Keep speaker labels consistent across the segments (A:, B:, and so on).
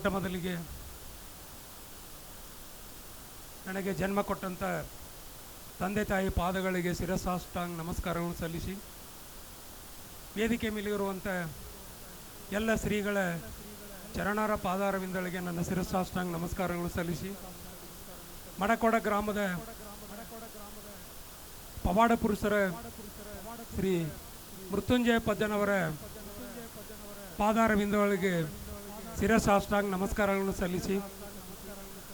A: ಮೊಟ್ಟ ಮೊದಲಿಗೆ ನನಗೆ ಜನ್ಮ ಕೊಟ್ಟಂಥ ತಂದೆ ತಾಯಿ ಪಾದಗಳಿಗೆ ಶಿರಸಾಷ್ಟಾಂಗ್ ನಮಸ್ಕಾರವನ್ನು ಸಲ್ಲಿಸಿ, ವೇದಿಕೆ ಮೇಲಿರುವಂಥ ಎಲ್ಲ ಶ್ರೀಗಳ ಚರಣರ ಪಾದಾರವಿಂದಳಿಗೆ ನನ್ನ ಶಿರಸಾಷ್ಟಾಂಗ್ ನಮಸ್ಕಾರಗಳನ್ನು ಸಲ್ಲಿಸಿ, ಮಡಕೋಡ ಗ್ರಾಮದ ಪವಾಡ ಪುರುಷರ ಶ್ರೀ ಮೃತ್ಯುಂಜಯ ಪದ್ದನವರ ಪಾದಾರವಿಂದಗಳಿಗೆ ಶಿರಸಾಷ್ಟಾಂಗ ನಮಸ್ಕಾರಗಳನ್ನು ಸಲ್ಲಿಸಿ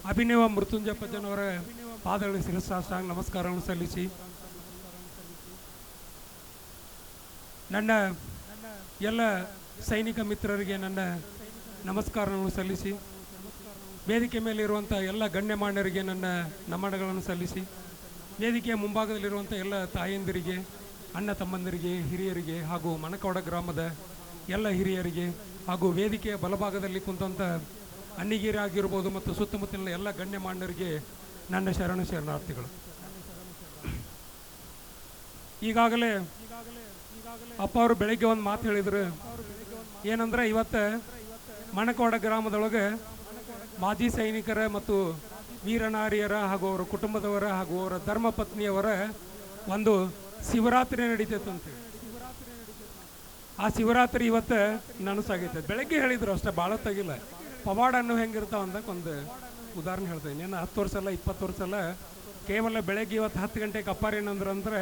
A: ಅಭಿನವ ಮೃತ್ಯುಂಜಯ ಪಜ್ಜನವರ ಪಾದಗಳಿಗೆ ಶಿರಸಾಷ್ಟಾಂಗ ನಮಸ್ಕಾರಗಳನ್ನು ಸಲ್ಲಿಸಿ ನನ್ನ ಎಲ್ಲ ಸೈನಿಕ ಮಿತ್ರರಿಗೆ ನನ್ನ ನಮಸ್ಕಾರಗಳನ್ನು ಸಲ್ಲಿಸಿ ವೇದಿಕೆ ಮೇಲಿರುವಂಥ ಎಲ್ಲ ಗಣ್ಯಮಾನ್ಯರಿಗೆ ನನ್ನ ನಮನಗಳನ್ನು ಸಲ್ಲಿಸಿ ವೇದಿಕೆಯ ಮುಂಭಾಗದಲ್ಲಿರುವಂಥ ಎಲ್ಲ ತಾಯಂದಿರಿಗೆ, ಅಣ್ಣ ತಮ್ಮಂದಿರಿಗೆ, ಹಿರಿಯರಿಗೆ ಹಾಗೂ ಮಣಕವಾಡ ಗ್ರಾಮದ ಎಲ್ಲ ಹಿರಿಯರಿಗೆ ಹಾಗೂ ವೇದಿಕೆಯ ಬಲಭಾಗದಲ್ಲಿ ಕುಂತಂಥ ಅನ್ನಿಗೇರಿ ಆಗಿರ್ಬೋದು ಮತ್ತು ಸುತ್ತಮುತ್ತಲಿನ ಎಲ್ಲ ಗಣ್ಯಮಾನ್ಯರಿಗೆ ನನ್ನ ಶರಣು ಶರಣಾರ್ಥಿಗಳು. ಈಗಾಗಲೇ ಅಪ್ಪ ಅವರು ಬೆಳಗ್ಗೆ ಒಂದು ಮಾತು ಹೇಳಿದರು. ಏನಂದ್ರೆ ಇವತ್ತು ಮಣಕವಾಡ ಗ್ರಾಮದೊಳಗೆ ಮಾಜಿ ಸೈನಿಕರ ಮತ್ತು ವೀರನಾರಿಯರ ಹಾಗೂ ಅವರ ಕುಟುಂಬದವರ ಹಾಗೂ ಅವರ ಧರ್ಮಪತ್ನಿಯವರ ಒಂದು ಶಿವರಾತ್ರಿ ನಡೀತೈತೆ ಅಂತೇಳಿ. ಆ ಶಿವರಾತ್ರಿ ಇವತ್ತು ನನಸಾಗೈತೆ. ಬೆಳಗ್ಗೆ ಹೇಳಿದ್ರು ಅಷ್ಟೇ, ಭಾಳ ತೆಗಿಲ್ಲ. ಪವಾಡ ಅನ್ನೋ ಹೆಂಗಿರ್ತಾವ ಅಂದಕ್ಕೆ ಒಂದು ಉದಾಹರಣೆ ಹೇಳ್ತೀನಿ ಇನ್ನೇನು ಹತ್ತು ವರ್ಷ ಅಲ್ಲ, ಇಪ್ಪತ್ತು ವರ್ಷ ಅಲ್ಲ, ಕೇವಲ ಬೆಳಗ್ಗೆ ಇವತ್ತು ಹತ್ತು ಗಂಟೆಗೆ ಅಪ್ಪಾರ ಏನಂದ್ರೆ ಅಂದ್ರೆ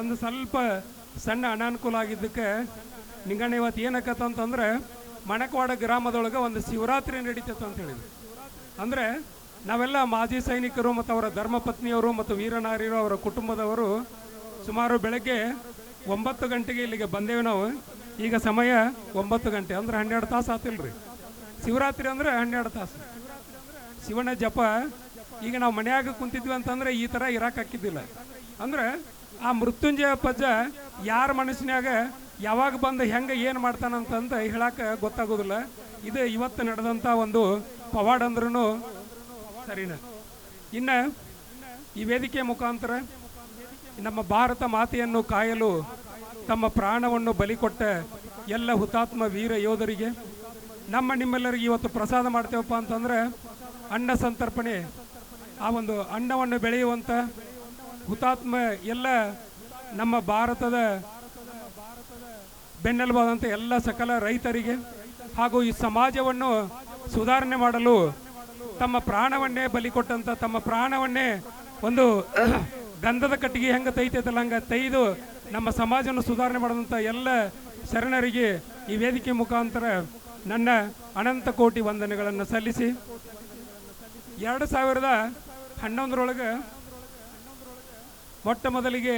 A: ಒಂದು ಸ್ವಲ್ಪ ಸಣ್ಣ ಅನಾನುಕೂಲ ಆಗಿದ್ದಕ್ಕೆ, ನಿಂಗಣ್ಣ ಇವತ್ತು ಏನಕ್ಕತ್ತ ಅಂತಂದ್ರೆ, ಮಣಕವಾಡ ಗ್ರಾಮದೊಳಗೆ ಒಂದು ಶಿವರಾತ್ರಿ ನಡೀತೈತೆ ಅಂತ ಹೇಳಿದ್ರು. ಅಂದರೆ ನಾವೆಲ್ಲ ಮಾಜಿ ಸೈನಿಕರು ಮತ್ತು ಅವರ ಧರ್ಮಪತ್ನಿಯವರು ಮತ್ತು ವೀರನಾರಿಯರು ಅವರ ಕುಟುಂಬದವರು ಸುಮಾರು ಬೆಳಗ್ಗೆ ಒಂಬತ್ತು ಗಂಟೆಗೆ ಇಲ್ಲಿಗೆ ಬಂದೇವೆ ನಾವು. ಈಗ ಸಮಯ ಒಂಬತ್ತು ಗಂಟೆ, ಅಂದ್ರೆ ಹನ್ನೆರಡು ತಾಸು ಆತಿಲ್ರಿ. ಶಿವರಾತ್ರಿ ಅಂದ್ರೆ ಹನ್ನೆರಡು ತಾಸು. ಶಿವನ ಜಪ, ಈಗ ನಾವು ಮನೆಯಾಗ ಕುಂತಿದ್ವಿ ಅಂತಂದ್ರೆ ಈ ಥರ ಇರಾಕ್ ಹಾಕಿದ್ದಿಲ್ಲ. ಅಂದ್ರೆ ಆ ಮೃತ್ಯುಂಜಯ ಪಜ್ಜ ಯಾರ ಮನಸ್ಸಿನಾಗ ಯಾವಾಗ ಬಂದು ಹೆಂಗೆ ಏನು ಮಾಡ್ತಾನಂತಂತ ಹೇಳಕ್ಕೆ ಗೊತ್ತಾಗೋದಿಲ್ಲ. ಇದು ಇವತ್ತು ನಡೆದಂಥ ಒಂದು ಪವಾಡ ಅಂದ್ರೂ ಸರಿನ? ಇನ್ನು ಈ ವೇದಿಕೆ ಮುಖಾಂತರ ನಮ್ಮ ಭಾರತ ಮಾತೆಯನ್ನು ಕಾಯಲು ತಮ್ಮ ಪ್ರಾಣವನ್ನು ಬಲಿ ಕೊಟ್ಟ ಎಲ್ಲ ಹುತಾತ್ಮ ವೀರ ಯೋಧರಿಗೆ ನಮ್ಮ ನಿಮ್ಮೆಲ್ಲರಿಗೆ ಇವತ್ತು ಪ್ರಸಾದ ಮಾಡ್ತೇವಪ್ಪ ಅಂತಂದ್ರೆ ಅನ್ನ ಸಂತರ್ಪಣೆ. ಆ ಒಂದು ಅನ್ನವನ್ನು ಬೆಳೆಯುವಂಥ ಹುತಾತ್ಮ ಎಲ್ಲ ನಮ್ಮ ಭಾರತದ ಬೆನ್ನೆಲುಬಾದಂಥ ಎಲ್ಲ ಸಕಲ ರೈತರಿಗೆ ಹಾಗೂ ಈ ಸಮಾಜವನ್ನು ಸುಧಾರಣೆ ಮಾಡಲು ತಮ್ಮ ಪ್ರಾಣವನ್ನೇ ಬಲಿ ಕೊಟ್ಟಂತ ತಮ್ಮ ಪ್ರಾಣವನ್ನೇ ಒಂದು ಗಂಧದ ಕಟ್ಟಿಗೆ ಹೆಂಗೆ ತೈತೈತಲ್ಲ ಹಂಗೆ ತೈದು ನಮ್ಮ ಸಮಾಜವನ್ನು ಸುಧಾರಣೆ ಮಾಡಿದಂಥ ಎಲ್ಲ ಶರಣರಿಗೆ ಈ ವೇದಿಕೆ ಮುಖಾಂತರ ನನ್ನ ಅನಂತ ಕೋಟಿ ವಂದನೆಗಳನ್ನು ಸಲ್ಲಿಸಿ ಎರಡು ಸಾವಿರದ ಹನ್ನೊಂದರೊಳಗೆ ಮೊಟ್ಟ ಮೊದಲಿಗೆ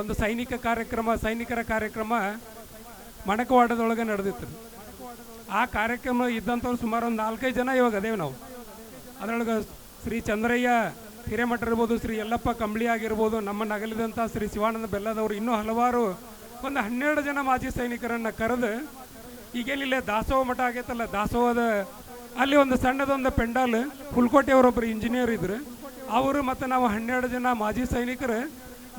A: ಒಂದು ಸೈನಿಕ ಕಾರ್ಯಕ್ರಮ, ಸೈನಿಕರ ಕಾರ್ಯಕ್ರಮ ಮಣಕವಾಡದೊಳಗೆ ನಡೆದಿತ್ತು. ಆ ಕಾರ್ಯಕ್ರಮ ಇದ್ದಂಥವ್ರು ಸುಮಾರು ಒಂದು ನಾಲ್ಕೈದು ಜನ ಇವಾಗ ಅದೇವು ನಾವು. ಅದರೊಳಗೆ ಶ್ರೀ ಚಂದ್ರಯ್ಯ ಹಿರೇಮಠ ಇರ್ಬೋದು, ಶ್ರೀ ಯಲ್ಲಪ್ಪ ಕಂಬಳಿ ಆಗಿರ್ಬೋದು ನಮ್ಮನ್ನು ಅಗಲಿದಂಥ ಶ್ರೀ ಶಿವಾನಂದ ಬೆಲ್ಲದವರು ಇನ್ನೂ ಹಲವಾರು ಒಂದು ಹನ್ನೆರಡು ಜನ ಮಾಜಿ ಸೈನಿಕರನ್ನು ಕರೆದು ಈಗೇನಿಲ್ಲ ದಾಸೋಹ ಮಠ ಆಗೈತಲ್ಲ, ದಾಸೋಹದ ಅಲ್ಲಿ ಒಂದು ಸಣ್ಣದೊಂದು ಪೆಂಡಾಲ್ ಹುಲ್ಕೋಟೆಯವರೊಬ್ಬರು ಇಂಜಿನಿಯರ್ ಇದ್ರು. ಅವರು ಮತ್ತು ನಾವು ಹನ್ನೆರಡು ಜನ ಮಾಜಿ ಸೈನಿಕರು,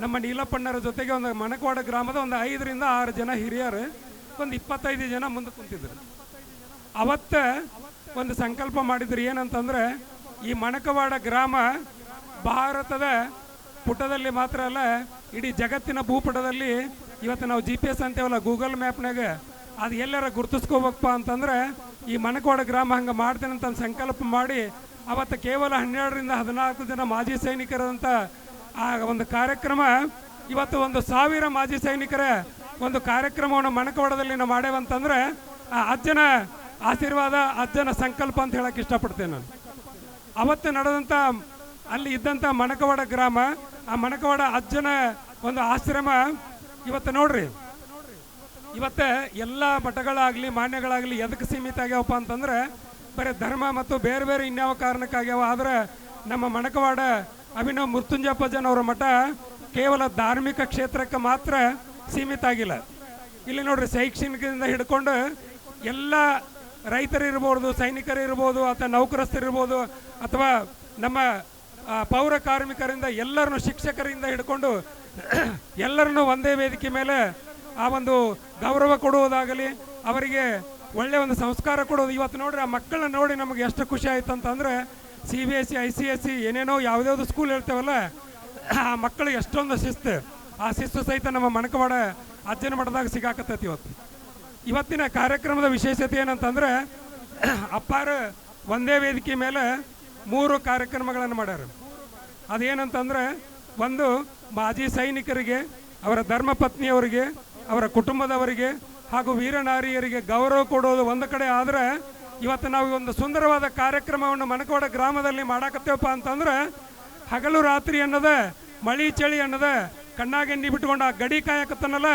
A: ನಮ್ಮ ನೀಲಪ್ಪಣ್ಣರ ಜೊತೆಗೆ ಒಂದು ಮಣಕವಾಡ ಗ್ರಾಮದ ಒಂದು ಐದರಿಂದ ಆರು ಜನ ಹಿರಿಯರು, ಒಂದು ಇಪ್ಪತ್ತೈದು ಜನ ಮುಂದೆ ಕುಂತಿದ್ರು. ಅವತ್ತ ಒಂದು ಸಂಕಲ್ಪ ಮಾಡಿದ್ರು ಏನಂತಂದ್ರೆ, ಈ ಮಣಕವಾಡ ಗ್ರಾಮ ಭಾರತದ ಪುಟದಲ್ಲಿ ಮಾತ್ರ ಅಲ್ಲ, ಇಡೀ ಜಗತ್ತಿನ ಭೂಪಟದಲ್ಲಿ ಇವತ್ತು ನಾವು ಜಿ ಪಿ ಎಸ್ ಅಂತೇವಲ್ಲ ಗೂಗಲ್ ಮ್ಯಾಪ್ನಾಗ ಅದು ಎಲ್ಲರ ಗುರ್ತಿಸ್ಕೋಬೇಕಪ್ಪ ಅಂತಂದ್ರೆ ಈ ಮಣಕವಾಡ ಗ್ರಾಮ ಹಂಗೆ ಮಾಡ್ತೇನೆ ಅಂತ ಸಂಕಲ್ಪ ಮಾಡಿ ಅವತ್ತು ಕೇವಲ ಹನ್ನೆರಡರಿಂದ ಹದಿನಾಲ್ಕು ಜನ ಮಾಜಿ ಸೈನಿಕರಂತ ಆ ಒಂದು ಕಾರ್ಯಕ್ರಮ, ಇವತ್ತು ಒಂದು ಸಾವಿರ ಮಾಜಿ ಸೈನಿಕರ ಒಂದು ಕಾರ್ಯಕ್ರಮವನ್ನು ಮಣಕವಾಡದಲ್ಲಿ ನಾವು ಮಾಡೇವಂತಂದ್ರೆ ಆ ಅಜ್ಜನ ಆಶೀರ್ವಾದ, ಅಜ್ಜನ ಸಂಕಲ್ಪ ಅಂತ ಹೇಳಕ್ಕೆ ಇಷ್ಟಪಡ್ತೇನೆ ನಾನು. ಅವತ್ತು ನಡೆದಂಥ ಅಲ್ಲಿ ಇದ್ದಂಥ ಮಣಕವಾಡ ಗ್ರಾಮ, ಆ ಮಣಕವಾಡ ಅಜ್ಜನ ಒಂದು ಆಶ್ರಮ. ಇವತ್ತು ನೋಡ್ರಿ, ಇವತ್ತು ಎಲ್ಲ ಮಠಗಳಾಗಲಿ, ಮಾನ್ಯಗಳಾಗಲಿ ಎದಕ್ಕೆ ಸೀಮಿತ ಆಗ್ಯಾವಪ್ಪ ಅಂತಂದ್ರೆ, ಬರೀ ಧರ್ಮ ಮತ್ತು ಬೇರೆ ಬೇರೆ ಇನ್ಯಾವ ಕಾರಣಕ್ಕಾಗ್ಯಾವ, ಆದ್ರೆ ನಮ್ಮ ಮಣಕವಾಡ ಅಭಿನವ್ ಮೃತ್ಯುಂಜಯಪ್ಪಜ್ಜನ ಅವರ ಮಠ ಕೇವಲ ಧಾರ್ಮಿಕ ಕ್ಷೇತ್ರಕ್ಕೆ ಮಾತ್ರ ಸೀಮಿತ ಆಗಿಲ್ಲ. ಇಲ್ಲಿ ನೋಡ್ರಿ, ಶೈಕ್ಷಣಿಕದಿಂದ ಹಿಡ್ಕೊಂಡು ಎಲ್ಲ ರೈತರಿರ್ಬೋದು, ಸೈನಿಕರಿರ್ಬೋದು, ಅಥವಾ ನೌಕರಸ್ಥರಿರ್ಬೋದು, ಅಥವಾ ನಮ್ಮ ಪೌರ ಕಾರ್ಮಿಕರಿಂದ ಎಲ್ಲರನ್ನು ಶಿಕ್ಷಕರಿಂದ ಹಿಡ್ಕೊಂಡು ಎಲ್ಲರನ್ನು ಒಂದೇ ವೇದಿಕೆ ಮೇಲೆ ಆ ಒಂದು ಗೌರವ ಕೊಡುವುದಾಗಲಿ, ಅವರಿಗೆ ಒಳ್ಳೆ ಒಂದು ಸಂಸ್ಕಾರ ಕೊಡೋದು ಇವತ್ತು ನೋಡ್ರಿ, ಆ ಮಕ್ಕಳನ್ನ ನೋಡಿ ನಮಗೆ ಎಷ್ಟು ಖುಷಿ ಆಯ್ತು ಅಂತಂದ್ರೆ, C B S C I C S C ಏನೇನೋ ಯಾವುದ್ಯಾವ್ದು ಸ್ಕೂಲ್ ಹೇಳ್ತೇವಲ್ಲ, ಆ ಮಕ್ಕಳಿಗೆ ಎಷ್ಟೊಂದು ಶಿಸ್ತು. ಆ ಶಿಸ್ತು ಸಹಿತ ನಮ್ಮ ಮಣಕವಾಡ ಅಜ್ಜನ ಮಠದಾಗ ಸಿಗಾಕತ್ತೈತಿ ಇವತ್ತು. ಇವತ್ತಿನ ಕಾರ್ಯಕ್ರಮದ ವಿಶೇಷತೆ ಏನಂತಂದ್ರೆ, ಅಪ್ಪಾರ ಒಂದೇ ವೇದಿಕೆ ಮೇಲೆ ಮೂರು ಕಾರ್ಯಕ್ರಮಗಳನ್ನು ಮಾಡ್ಯಾರ. ಅದೇನಂತಂದ್ರೆ ಒಂದು ಮಾಜಿ ಸೈನಿಕರಿಗೆ, ಅವರ ಧರ್ಮಪತ್ನಿಯವರಿಗೆ, ಅವರ ಕುಟುಂಬದವರಿಗೆ ಹಾಗೂ ವೀರನಾರಿಯರಿಗೆ ಗೌರವ ಕೊಡೋದು ಒಂದು ಕಡೆ ಆದರೆ ಇವತ್ತು ನಾವು ಒಂದು ಸುಂದರವಾದ ಕಾರ್ಯಕ್ರಮವನ್ನು ಮನಕೋಡ ಗ್ರಾಮದಲ್ಲಿ ಮಾಡಾಕತ್ತೇವಪ್ಪ ಅಂತಂದ್ರೆ ಹಗಲು ರಾತ್ರಿ ಅನ್ನದ, ಮಳಿ ಚಳಿ ಅನ್ನದ, ಕಣ್ಣಾಗೆಣ್ಣಿ ಬಿಟ್ಕೊಂಡು ಆ ಗಡಿ ಕಾಯಕತ್ತನಲ್ಲ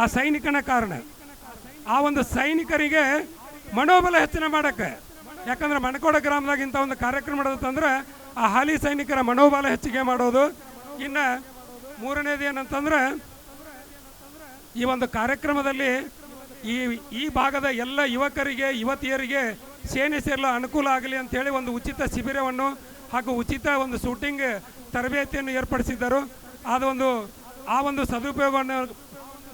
A: ಆ ಸೈನಿಕನ ಕಾರಣ. ಆ ಒಂದು ಸೈನಿಕರಿಗೆ ಮನೋಬಲ ಹೆಚ್ಚಿನ ಮಾಡಕ್ಕೆ ಯಾಕಂದ್ರೆ ಮಣಕೋಡ ಗ್ರಾಮದಾಗ ಇಂಥ ಒಂದು ಕಾರ್ಯಕ್ರಮ ಮಾಡೋದಂದ್ರೆ ಆ ಹಾಲಿ ಸೈನಿಕರ ಮನೋಬಲ ಹೆಚ್ಚಿಗೆ ಮಾಡೋದು. ಇನ್ನು ಮೂರನೇದು ಏನಂತಂದ್ರೆ ಈ ಒಂದು ಕಾರ್ಯಕ್ರಮದಲ್ಲಿ ಈ ಈ ಭಾಗದ ಎಲ್ಲ ಯುವಕರಿಗೆ, ಯುವತಿಯರಿಗೆ ಸೇನೆ ಸೇರಲು ಅನುಕೂಲ ಆಗಲಿ ಅಂತೇಳಿ ಒಂದು ಉಚಿತ ಶಿಬಿರವನ್ನು ಹಾಗೂ ಉಚಿತ ಒಂದು ಶೂಟಿಂಗ್ ತರಬೇತಿಯನ್ನು ಏರ್ಪಡಿಸಿದ್ದರು. ಆದ ಒಂದು, ಆ ಒಂದು ಸದುಪಯೋಗವನ್ನು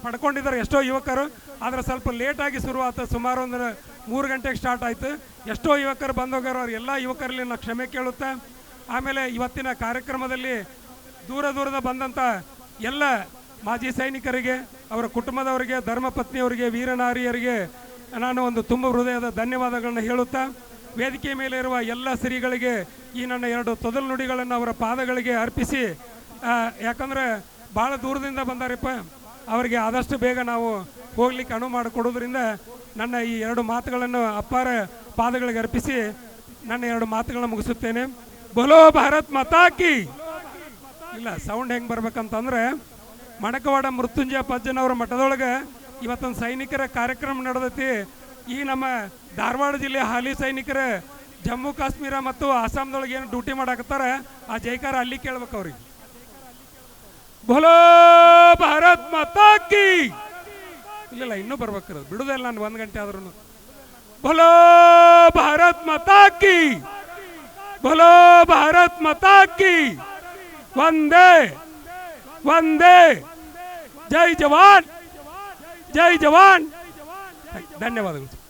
A: ಪಡ್ಕೊಂಡಿದ್ದಾರೆ ಎಷ್ಟೋ ಯುವಕರು. ಆದರೆ ಸ್ವಲ್ಪ ಲೇಟಾಗಿ ಶುರುವಾತ ಸುಮಾರು ಒಂದು ಮೂರು ಗಂಟೆಗೆ ಸ್ಟಾರ್ಟ್ ಆಯಿತು. ಎಷ್ಟೋ ಯುವಕರು ಬಂದೋಗ್ಯಾರ ಅವ್ರು ಎಲ್ಲ ಯುವಕರಲ್ಲಿ ನಾನು ಕ್ಷಮೆ ಕೇಳುತ್ತೆ. ಆಮೇಲೆ ಇವತ್ತಿನ ಕಾರ್ಯಕ್ರಮದಲ್ಲಿ ದೂರ ದೂರದ ಬಂದಂಥ ಎಲ್ಲ ಮಾಜಿ ಸೈನಿಕರಿಗೆ, ಅವರ ಕುಟುಂಬದವರಿಗೆ ಧರ್ಮಪತ್ನಿಯವರಿಗೆ ವೀರನಾರಿಯರಿಗೆ ನಾನು ಒಂದು ತುಂಬ ಹೃದಯದ ಧನ್ಯವಾದಗಳನ್ನು ಹೇಳುತ್ತಾ, ವೇದಿಕೆ ಮೇಲೆ ಇರುವ ಎಲ್ಲ ಸಿರಿಗಳಿಗೆ ಈ ನನ್ನ ಎರಡು ತೊದಲು ನುಡಿಗಳನ್ನು ಅವರ ಪಾದಗಳಿಗೆ ಅರ್ಪಿಸಿ ಯಾಕಂದರೆ ಯಾಕಂದ್ರೆ ಭಾಳ ದೂರದಿಂದ ಬಂದಾರಪ್ಪ. ಅವರಿಗೆ ಆದಷ್ಟು ಬೇಗ ನಾವು ಹೋಗ್ಲಿಕ್ಕೆ ಅನುವು ಮಾಡಿಕೊಡೋದ್ರಿಂದ ನನ್ನ ಈ ಎರಡು ಮಾತುಗಳನ್ನು ಅಪ್ಪಾರ ಪಾದಗಳಿಗೆ ಅರ್ಪಿಸಿ ನನ್ನ ಎರಡು ಮಾತುಗಳನ್ನು ಮುಗಿಸುತ್ತೇನೆ. ಬಲೋ ಭಾರತ್ ಮತಾಕಿ ಇಲ್ಲ ಸೌಂಡ್ ಹೆಂಗೆ ಬರ್ಬೇಕಂತಂದ್ರೆ ಮಣಕವಾಡ ಮೃತ್ಯುಂಜಯ ಪಜ್ಜನವರ ಮಠದೊಳಗೆ ಇವತ್ತೊಂದು ಸೈನಿಕರ ಕಾರ್ಯಕ್ರಮ ನಡೆದೈತಿ. ಈ ನಮ್ಮ ಧಾರವಾಡ ಜಿಲ್ಲೆಯ ಹಾಲಿ ಸೈನಿಕರ ಜಮ್ಮು, ಕಾಶ್ಮೀರ ಮತ್ತು ಆಸಾಮ್ದೊಳಗೆ ಏನು ಡ್ಯೂಟಿ ಮಾಡಾಕತ್ತಾರ, ಆ ಜೈಕಾರ ಅಲ್ಲಿ ಕೇಳ್ಬೇಕು ಅವ್ರಿಗೆ. ಭಾರತ್ ಮಾತಾಕಿ ಇಲ್ಲ ಇಲ್ಲ ಇನ್ನೂ ಬರ್ಬೇಕ್ರಿ ಬಿಡುದಿಲ್ಲ ನಾನು ಒಂದು ಗಂಟೆ ಆದ್ರೂ ಬೋಲೋ ಭಾರತ್ ಮತಾಕಿ ಬೋಲೋ ಭಾರತ್ ಮತಾಕಿ ಒಂದೇ ಒಂದೇ ಜೈ ಜವಾನ್ ಜೈ ಜವಾನ್. ಧನ್ಯವಾದಗಳು.